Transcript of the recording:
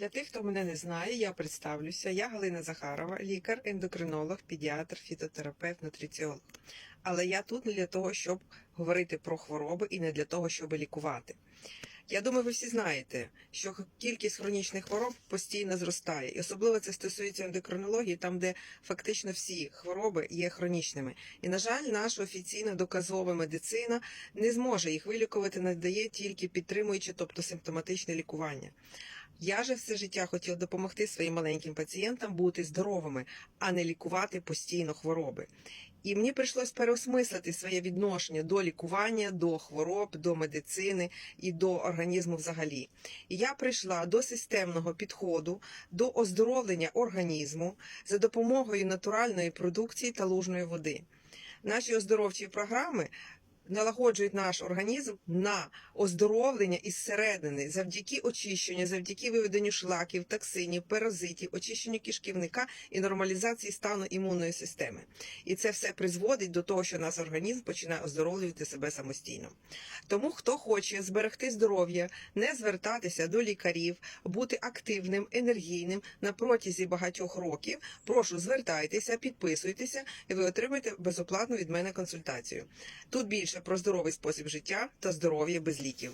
Для тих, хто мене не знає, я представлюся. Я Галина Захарова, лікар, ендокринолог, педіатр, фітотерапевт, нутриціолог. Але я тут не для того, щоб говорити про хвороби і не для того, щоб лікувати. Я думаю, ви всі знаєте, що кількість хронічних хвороб постійно зростає, і особливо це стосується ендокринології, там, де фактично всі хвороби є хронічними. І, на жаль, наша офіційна доказова медицина не зможе їх вилікувати, надає тільки підтримуючи, тобто симптоматичне лікування. Я же все життя хотіла допомогти своїм маленьким пацієнтам бути здоровими, а не лікувати постійно хвороби. І мені прийшлось переосмислити своє відношення до лікування, до хвороб, до медицини і до організму взагалі. І я прийшла до системного підходу до оздоровлення організму за допомогою натуральної продукції та лужної води. Наші оздоровчі програми налагоджують наш організм на оздоровлення із середини завдяки очищенню, завдяки виведенню шлаків, токсинів, паразитів, очищенню кишківника і нормалізації стану імунної системи. І це все призводить до того, що наш організм починає оздоровлювати себе самостійно. Тому, хто хоче зберегти здоров'я, не звертатися до лікарів, бути активним, енергійним на протязі багатьох років, прошу звертайтеся, підписуйтеся, і ви отримаєте безоплатну від мене консультацію. Тут більше про здоровий спосіб життя та здоров'я без ліків.